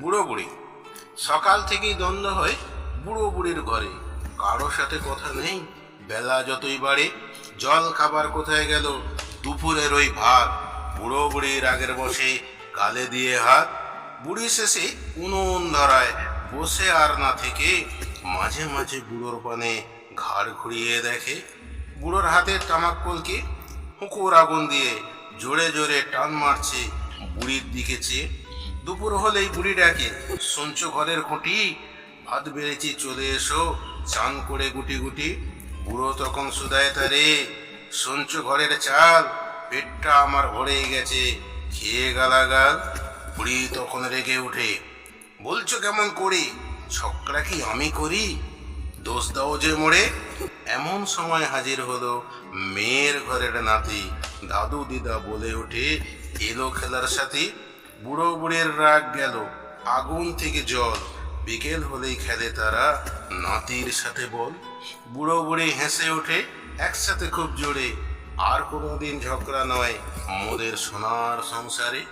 বুড়ো বুড়ি। সকাল থেকেই দ্বন্দ্ব হয় বুড়ো বুড়ির ঘরে। কারোর সাথে কথা নেই, বেলা যতই বাড়ে, জল খাবার কোথায় গেল? দুপুরের ওই ভাত। বুড়ো বুড়ির আগের বসে গালে দিয়ে হাত। বুড়ি শেষে উনুন ধরায়। বসে আর না থেকে মাঝে মাঝে বুড়োর পানে ঘাড় ঘুরিয়ে দেখে। বুড়োর হাতের তামাক কলকে হুকুর আগুন দিয়ে জোরে জোরে টান মারছে বুড়ির দিকে চেয়ে। দুপুর হলেই বুড়ি ডাকে। শুনছ ঘরের খুঁটি? ভাত বেড়েছি, চলে এসো। চান করে গুটি গুটি। বুড়ো তখন সুদায় তারে, শুনছ ঘরের চাল? পেটটা আমার ভরেই গেছে, খেয়ে গালাগাল। বুড়ি তখন রেগে উঠে, বলছো কেমন করি? ছকরা কি আমি করি? দোষ দাও যে মোড়ে। এমন সময় হাজির হলো মেয়ের ঘরের নাতি। দাদু দিদা বলে ওঠে, এলো খেলার সাথে। বুড়ো বুড়ের রাগ গেল, আগুন থেকে জল। বিকেল হলেই খেলে তারা, নাতির সাথে বল। বুড়ো বুড়ি হেসে ওঠে, একসাথে খুব জোরে। আর কোনোদিন ঝগড়া নয় মোদের সোনার সংসারে।